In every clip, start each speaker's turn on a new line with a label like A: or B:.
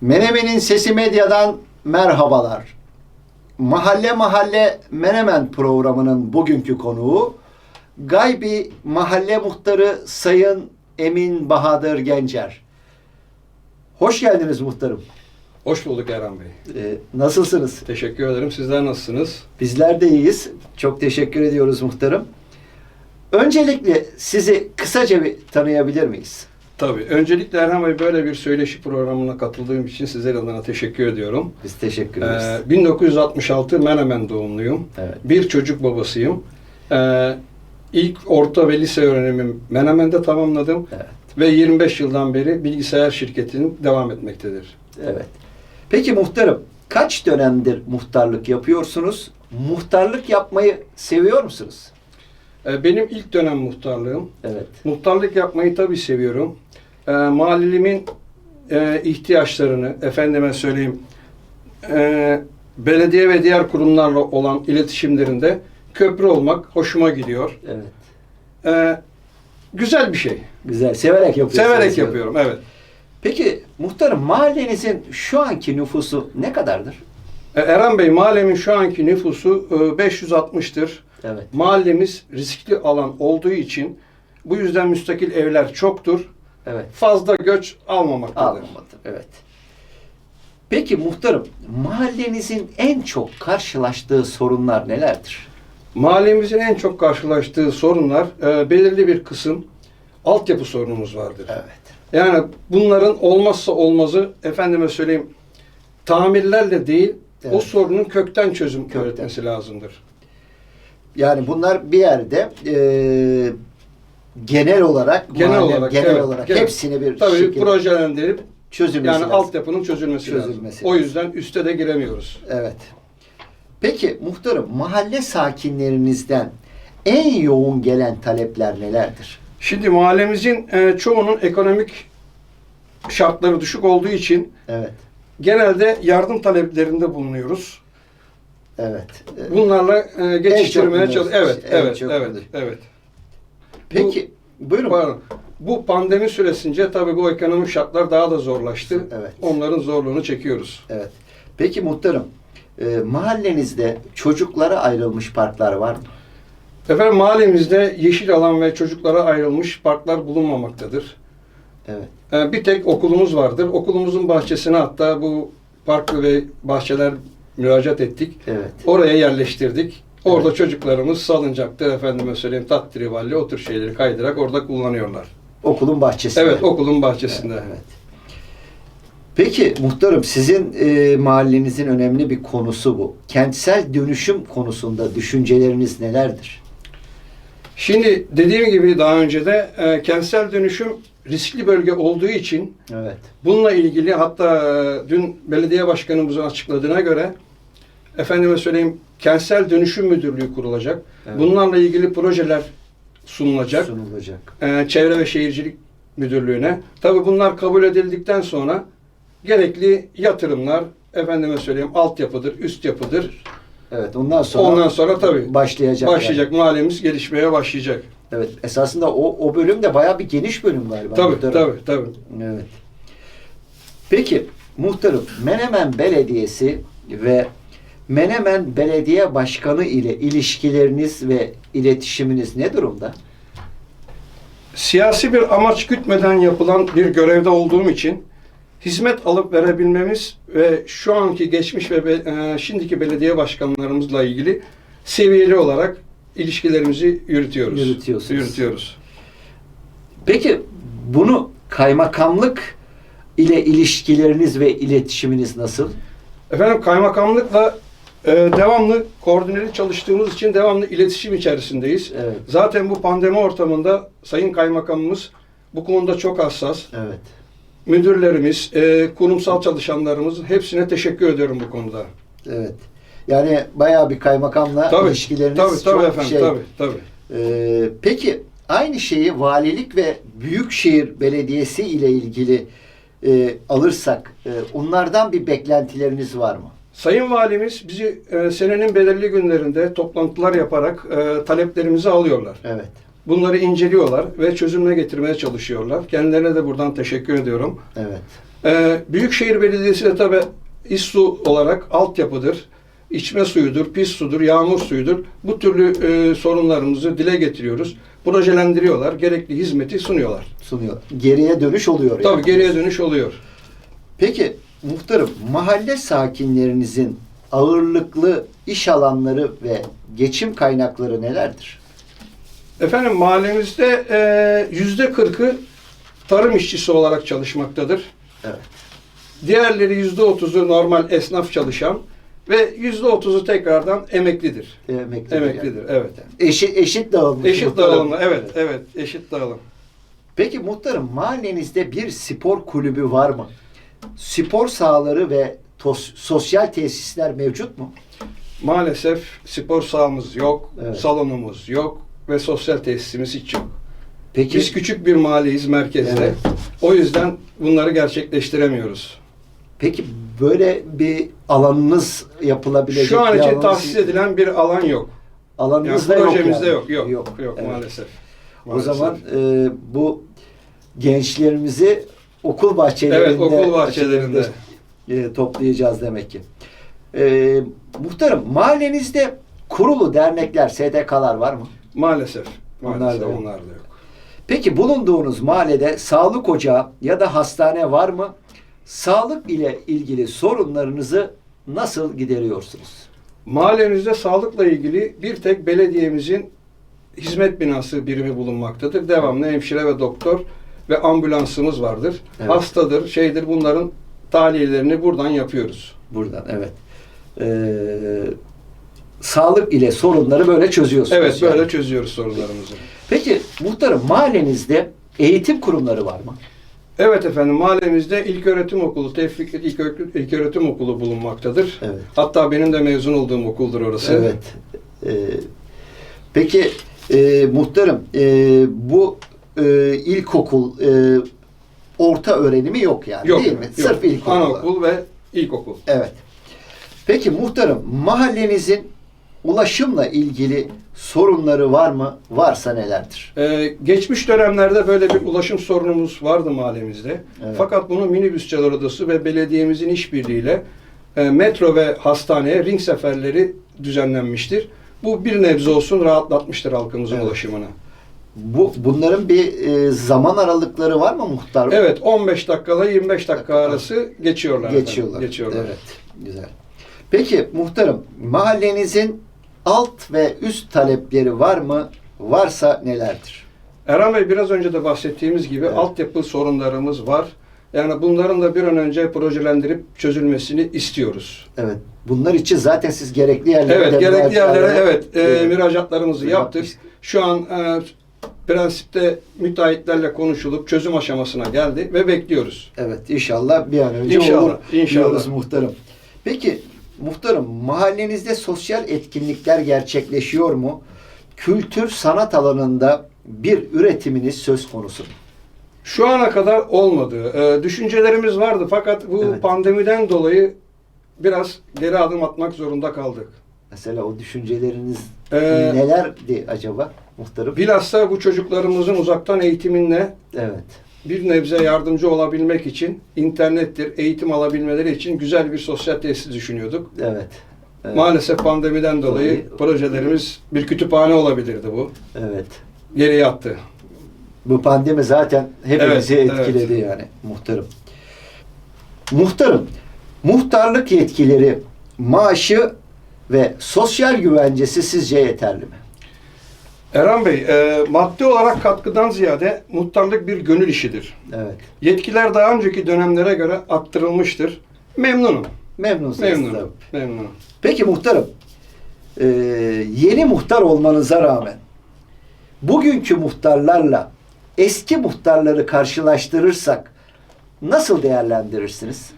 A: Menemen'in Sesi Medya'dan merhabalar. Mahalle Mahalle Menemen programının bugünkü konuğu Gaybi Mahalle Muhtarı Sayın Emin Bahadır Gencer. Hoş geldiniz muhtarım.
B: Hoş bulduk Erhan Bey.
A: Ee, nasılsınız?
B: Teşekkür ederim. Sizler nasılsınız?
A: Bizler de iyiyiz. Çok teşekkür ediyoruz muhtarım. Öncelikle sizi kısaca bir tanıyabilir miyiz?
B: Tabii. Öncelikle Erhan Bey böyle bir söyleşi programına katıldığım için sizler adına teşekkür ediyorum.
A: Biz teşekkür ederiz.
B: Ee, 1966 Menemen doğumluyum.
A: Evet.
B: Bir çocuk babasıyım. Ee, ilk orta ve lise öğrenimimi Menemen'de tamamladım.
A: Evet.
B: Ve 25 yıldan beri bilgisayar şirketinin devam etmektedir.
A: Evet. Peki muhtarım kaç dönemdir muhtarlık yapıyorsunuz? Muhtarlık yapmayı seviyor musunuz?
B: Ee, benim ilk dönem muhtarlığım.
A: Evet.
B: Muhtarlık yapmayı tabii seviyorum. Ee, mahallelimin e, ihtiyaçlarını, efendime söyleyeyim, e, belediye ve diğer kurumlarla olan iletişimlerinde köprü olmak hoşuma gidiyor.
A: Evet.
B: Ee, güzel bir şey.
A: Güzel. Severek yapıyorsunuz.
B: Severek yapıyorum, evet.
A: Peki muhtarım mahallenizin şu anki nüfusu ne kadardır?
B: Ee, Eren Bey, mahallemin şu anki nüfusu e, 560'tır.
A: Evet.
B: Mahallemiz riskli alan olduğu için bu yüzden müstakil evler çoktur.
A: Evet.
B: Fazla göç almamaktadır.
A: Almadı. Evet. Peki muhtarım mahallenizin en çok karşılaştığı sorunlar nelerdir?
B: Mahallemizin en çok karşılaştığı sorunlar e, belirli bir kısım altyapı sorunumuz vardır.
A: Evet.
B: Yani bunların olmazsa olmazı efendime söyleyeyim tamirlerle değil o
A: Evet.
B: sorunun kökten çözüm
A: Kökten.
B: üretmesi lazımdır.
A: Yani bunlar bir yerde eee, genel olarak
B: Genel
A: mahalle-
B: olarak
A: genel
B: evet,
A: olarak
B: genel.
A: hepsini bir
B: Tabii
A: şekilde
B: projelendirip
A: çözülmesi
B: yani
A: lazım.
B: altyapının çözülmesi,
A: Çözülmesi
B: lazım. O
A: lazım.
B: yüzden üste de giremiyoruz.
A: Evet. Peki muhtarım mahalle sakinlerinizden en yoğun gelen talepler nelerdir?
B: Şimdi mahallemizin e, çoğunun ekonomik şartları düşük olduğu için
A: Evet.
B: genelde yardım taleplerinde bulunuyoruz.
A: Evet.
B: Bunlarla e, geçiştirmeye çalışıyoruz. Evet,
A: en
B: evet,
A: çok
B: evet,
A: bunlar.
B: evet.
A: Peki buyurun.
B: Pardon. Bu pandemi süresince tabii bu ekonomik şartlar daha da zorlaştı.
A: Evet.
B: Onların zorluğunu çekiyoruz.
A: Evet. Peki muhtarım e, mahallenizde çocuklara ayrılmış parklar var mı?
B: Efendim mahallemizde yeşil alan ve çocuklara ayrılmış parklar bulunmamaktadır.
A: Evet.
B: Ee, bir tek okulumuz vardır. Okulumuzun bahçesine hatta bu park ve bahçeler müracaat ettik.
A: Evet.
B: Oraya yerleştirdik. Orada
A: Evet.
B: çocuklarımız salıncaktır efendime söyleyeyim tattirivalli o tür şeyleri kaydırak orada kullanıyorlar.
A: Okulun bahçesinde.
B: Evet okulun bahçesinde.
A: Evet. Peki muhtarım sizin e, mahallenizin önemli bir konusu bu. Kentsel dönüşüm konusunda düşünceleriniz nelerdir?
B: Şimdi dediğim gibi daha önce de e, kentsel dönüşüm riskli bölge olduğu için
A: Evet.
B: bununla ilgili hatta e, dün belediye başkanımızın açıkladığına göre efendime söyleyeyim kentsel dönüşüm müdürlüğü kurulacak.
A: Evet.
B: Bunlarla ilgili projeler sunulacak.
A: Sunulacak.
B: e, Çevre ve Şehircilik Müdürlüğü'ne. Tabii bunlar kabul edildikten sonra gerekli yatırımlar efendime söyleyeyim altyapıdır, üst yapıdır.
A: Evet. Ondan sonra
B: Ondan sonra tabii
A: başlayacak.
B: başlayacak mahallemiz gelişmeye başlayacak.
A: yani. Evet. Esasında o, o bölüm de bayağı bir geniş bölüm galiba.
B: Tabii
A: muhtarım.
B: tabii tabii.
A: Evet. Peki muhtarım Menemen Belediyesi ve Menemen Belediye Başkanı ile ilişkileriniz ve iletişiminiz ne durumda?
B: Siyasi bir amaç gütmeden yapılan bir görevde olduğum için hizmet alıp verebilmemiz ve şu anki geçmiş ve be- e, şimdiki belediye başkanlarımızla ilgili seviyeli olarak ilişkilerimizi yürütüyoruz.
A: Yürütüyorsunuz.
B: Yürütüyoruz.
A: Peki bunu kaymakamlık ile ilişkileriniz ve iletişiminiz nasıl?
B: Efendim kaymakamlıkla e, devamlı koordineli çalıştığımız için devamlı iletişim içerisindeyiz.
A: Evet.
B: Zaten bu pandemi ortamında Sayın Kaymakamımız bu konuda çok hassas.
A: Evet.
B: Müdürlerimiz, e, kurumsal çalışanlarımız hepsine teşekkür ediyorum bu konuda.
A: Evet. Yani bayağı bir kaymakamla
B: Tabii,
A: ilişkileriniz
B: tabii, tabii
A: çok
B: efendim,
A: şey.
B: tabii, tabii.
A: Ee, peki aynı şeyi valilik ve büyükşehir belediyesi ile ilgili e, alırsak e, onlardan bir beklentileriniz var mı?
B: Sayın Valimiz bizi e, senenin belirli günlerinde toplantılar yaparak e, taleplerimizi alıyorlar.
A: Evet.
B: Bunları inceliyorlar ve çözümle getirmeye çalışıyorlar. Kendilerine de buradan teşekkür ediyorum.
A: Evet.
B: Ee, Büyükşehir Belediyesi de tabi İSSU olarak altyapıdır. içme suyudur, pis sudur, yağmur suyudur. Bu türlü e, sorunlarımızı dile getiriyoruz. Projelendiriyorlar, gerekli hizmeti sunuyorlar.
A: Sunuyor. Geriye dönüş oluyor.
B: Tabii
A: yani.
B: geriye dönüş oluyor.
A: Peki muhtarım mahalle sakinlerinizin ağırlıklı iş alanları ve geçim kaynakları nelerdir?
B: Efendim mahallemizde e, yüzde kırkı tarım işçisi olarak çalışmaktadır.
A: Evet.
B: Diğerleri yüzde otuzu normal esnaf çalışan ve yüzde otuzu tekrardan emeklidir.
A: Emeklidir.
B: Emeklidir, evet.
A: Eşit, eşit dağılmış.
B: Eşit
A: muhtarım.
B: dağılımı, evet, evet, eşit dağılım.
A: Peki muhtarım mahallenizde bir spor kulübü var mı? Spor sahaları ve tos- sosyal tesisler mevcut mu?
B: Maalesef spor sahamız yok,
A: Evet.
B: salonumuz yok ve sosyal tesisimiz hiç yok.
A: Peki
B: Biz küçük bir mahalleyiz merkezde.
A: Evet.
B: O yüzden bunları gerçekleştiremiyoruz.
A: peki böyle bir alanınız yapılabilecek
B: Şu an için tahsis edilen bir alan yok. Yani
A: alanınız da yok yani.
B: yok, yok, yok,
A: Evet.
B: maalesef.
A: O
B: Maalesef.
A: zaman e, bu gençlerimizi okul bahçelerinde
B: Evet, okul bahçelerinde.
A: e, toplayacağız demek ki. E, muhtarım mahallenizde kurulu dernekler, STK'lar var mı?
B: Maalesef.
A: Onlar
B: Maalesef
A: da
B: onlar da yok.
A: Peki bulunduğunuz mahallede sağlık ocağı ya da hastane var mı? Sağlık ile ilgili sorunlarınızı nasıl gideriyorsunuz?
B: Mahallemizde sağlıkla ilgili bir tek belediyemizin hizmet binası birimi bulunmaktadır. Devamlı hemşire ve doktor ve ambulansımız vardır.
A: Evet.
B: Hastadır, şeydir bunların tahliyelerini buradan yapıyoruz.
A: Buradan evet. Ee, sağlık ile sorunları böyle çözüyorsunuz.
B: Evet, böyle
A: yani.
B: çözüyoruz sorunlarımızı.
A: Peki muhtarım mahallenizde eğitim kurumları var mı?
B: Evet efendim, mahallemizde ilk öğretim okulu, Tevfik ilk, ilk öğretim okulu bulunmaktadır.
A: Evet.
B: Hatta benim de mezun olduğum okuldur orası.
A: Evet. Ee, peki e, muhtarım e, bu e, ilkokul e, orta öğrenimi yok yani
B: Yok,
A: değil mi?
B: yok.
A: Sırf ilkokul.
B: Anaokul ve ilkokul.
A: Evet. Peki muhtarım mahallenizin ulaşımla ilgili sorunları var mı? Varsa nelerdir?
B: Ee, geçmiş dönemlerde böyle bir ulaşım sorunumuz vardı mahallemizde.
A: Evet.
B: Fakat bunu minibüsçüler odası ve belediyemizin işbirliğiyle e, metro ve hastaneye ring seferleri düzenlenmiştir. Bu bir nebze olsun rahatlatmıştır halkımızın
A: Evet.
B: ulaşımını.
A: Bu bunların bir e, zaman aralıkları var mı muhtar?
B: Evet 15 dakikada 25 dakika
A: Dakika.
B: arası geçiyorlar. efendim,
A: Geçiyorlar.
B: Geçiyorlar.
A: Evet. Güzel. Peki muhtarım mahallenizin alt ve üst talepleri var mı? Varsa nelerdir?
B: Erhan Bey biraz önce de bahsettiğimiz gibi
A: Evet.
B: altyapı sorunlarımız var. Yani bunların da bir an önce projelendirip çözülmesini istiyoruz.
A: Evet. Bunlar için zaten siz gerekli yerlere
B: Evet,
A: de
B: gerekli yerlere evet e, müracaatlarımızı yaptık. Şu an e, prensipte müteahhitlerle konuşulup çözüm aşamasına geldi ve bekliyoruz.
A: Evet inşallah bir an önce
B: İnşallah,
A: olur
B: inşallah.
A: muhtarım. Peki muhtarım mahallenizde sosyal etkinlikler gerçekleşiyor mu? Kültür sanat alanında bir üretiminiz söz konusu mu?
B: Şu ana kadar olmadı. E, düşüncelerimiz vardı fakat bu
A: Evet.
B: pandemiden dolayı biraz geri adım atmak zorunda kaldık.
A: Mesela o düşünceleriniz
B: Ee,
A: nelerdi acaba muhtarım?
B: Bilhassa bu çocuklarımızın uzaktan eğitimine
A: Evet.
B: bir nebze yardımcı olabilmek için internettir, eğitim alabilmeleri için güzel bir sosyal tesis düşünüyorduk.
A: Evet. Evet.
B: Maalesef pandemiden dolayı
A: Dolayı-
B: projelerimiz bir kütüphane olabilirdi bu.
A: Evet.
B: Geriye attı.
A: Bu pandemi zaten hepimizi
B: Evet,
A: etkiledi yani muhtarım. Muhtarım, muhtarlık yetkileri, maaşı ve sosyal güvencesi sizce yeterli mi?
B: Erhan Bey, e, maddi olarak katkıdan ziyade muhtarlık bir gönül işidir.
A: Evet.
B: Yetkiler daha önceki dönemlere göre arttırılmıştır. Memnunum.
A: Memnunsunuz tabii.
B: Memnunum. Memnunum.
A: Peki muhtarım, e, yeni muhtar olmanıza rağmen bugünkü muhtarlarla eski muhtarları karşılaştırırsak nasıl değerlendirirsiniz?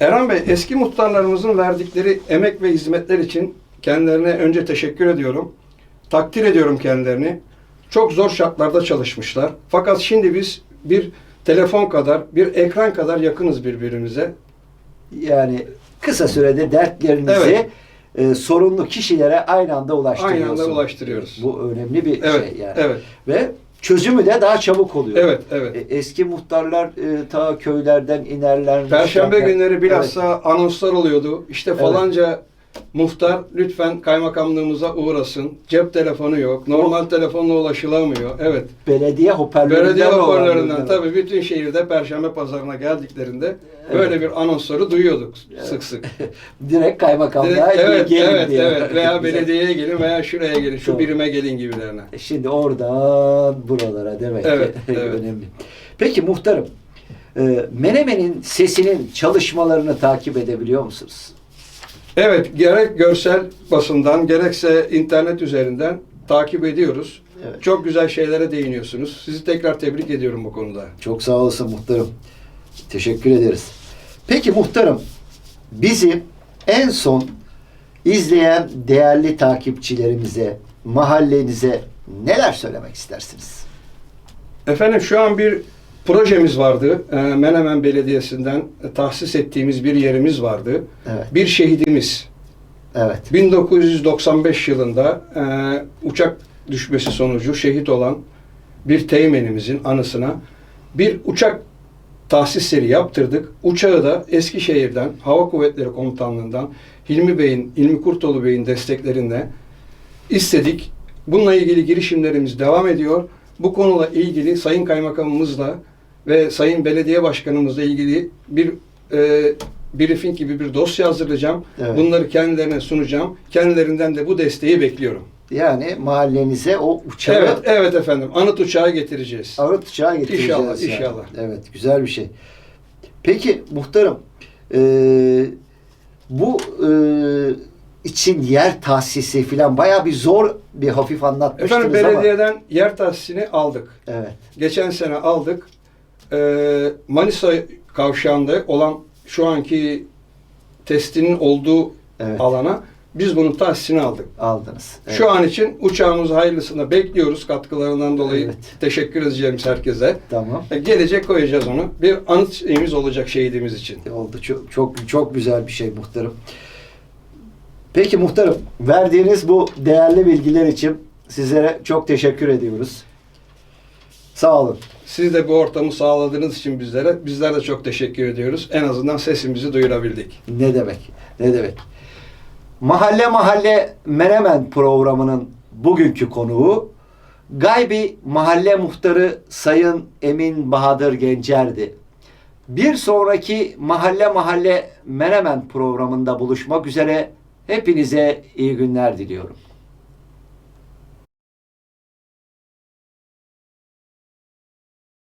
B: Erhan Bey, eski muhtarlarımızın verdikleri emek ve hizmetler için kendilerine önce teşekkür ediyorum. Takdir ediyorum kendilerini. Çok zor şartlarda çalışmışlar. Fakat şimdi biz bir telefon kadar, bir ekran kadar yakınız birbirimize.
A: Yani kısa sürede dertlerinizi
B: Evet.
A: e, sorunlu kişilere aynı anda ulaştırıyorsunuz.
B: Aynı anda ulaştırıyoruz.
A: Bu önemli bir
B: Evet,
A: şey yani.
B: evet.
A: Ve çözümü de daha çabuk oluyor.
B: Evet, evet.
A: E, Eski muhtarlar e, ta köylerden inerler.
B: Perşembe
A: müşterler-
B: günleri bilhassa anonslar oluyordu. İşte falanca muhtar lütfen kaymakamlığımıza uğrasın. Cep telefonu yok. Normal telefonla ulaşılamıyor. Evet.
A: Belediye hoparlöründen
B: Belediye
A: bir-
B: tabii bütün şehirde Perşembe pazarına geldiklerinde böyle bir anonsları duyuyorduk sık sık.
A: Direkt kaymakamlığa
B: Direkt, evet,
A: gelin
B: evet,
A: diye.
B: evet. Veya
A: Güzel.
B: belediyeye gelin veya şuraya gelin, şu
A: Doğru.
B: birime gelin gibilerine.
A: Şimdi oradan buralara demek
B: Evet,
A: ki
B: evet.
A: önemli. Peki muhtarım, e, Menemen'in sesinin çalışmalarını takip edebiliyor musunuz?
B: Evet, gerek görsel basından gerekse internet üzerinden takip ediyoruz.
A: Evet.
B: Çok güzel şeylere değiniyorsunuz. Sizi tekrar tebrik ediyorum bu konuda.
A: Çok sağ olasın muhtarım. Teşekkür ederiz. Peki muhtarım, bizi en son izleyen değerli takipçilerimize, mahallenize neler söylemek istersiniz?
B: Efendim şu an bir projemiz vardı. Ee, Menemen Belediyesi'nden e, tahsis ettiğimiz bir yerimiz vardı.
A: Evet,
B: Bir şehidimiz
A: evet,
B: 1995 yılında e, uçak düşmesi sonucu şehit olan bir teğmenimizin anısına bir uçak tahsisleri yaptırdık. Uçağı da Eskişehir'den Hava Kuvvetleri Komutanlığı'ndan Hilmi Bey'in, Hilmi Kurtoğlu Bey'in desteklerinde istedik. Bununla ilgili girişimlerimiz devam ediyor. Bu konuyla ilgili Sayın Kaymakamımızla ve Sayın Belediye Başkanımızla ilgili bir e, briefing gibi bir dosya hazırlayacağım.
A: Evet.
B: Bunları kendilerine sunacağım. Kendilerinden de bu desteği bekliyorum.
A: Yani mahallenize o uçağı
B: Evet, evet efendim. Anıt uçağı getireceğiz.
A: Ağıt uçağı getireceğiz.
B: İnşallah,
A: yani.
B: inşallah.
A: Evet, güzel bir şey. Peki muhtarım, eee, bu eee, için yer tahsisi falan bayağı bir zor bir hafif anlatmıştınız
B: Efendim
A: ama.
B: belediyeden yer tahsisini aldık.
A: Evet,
B: Geçen sene aldık. Ee, Manisa kavşağında olan şu anki testinin olduğu
A: evet
B: alana biz bunun tahsisini aldık.
A: aldınız. Evet.
B: Şu an için uçağımız hayırlısında bekliyoruz katkılarından dolayı.
A: Evet.
B: Teşekkür edeceğim herkese.
A: Tamam.
B: E, Gelecek koyacağız onu. Bir anıt şeyimiz olacak şehidimiz için.
A: Oldu. Çok, çok, çok güzel bir şey muhtarım. Peki muhtarım, verdiğiniz bu değerli bilgiler için sizlere çok teşekkür ediyoruz. Sağ olun.
B: Siz de bu ortamı sağladığınız için bizlere, bizler de çok teşekkür ediyoruz. En azından sesimizi duyurabildik.
A: Ne demek? Ne demek? Mahalle Mahalle Menemen programının bugünkü konuğu Gaybi Mahalle Muhtarı Sayın Emin Bahadır Gencer'di. Bir sonraki Mahalle Mahalle Menemen programında buluşmak üzere hepinize iyi günler diliyorum.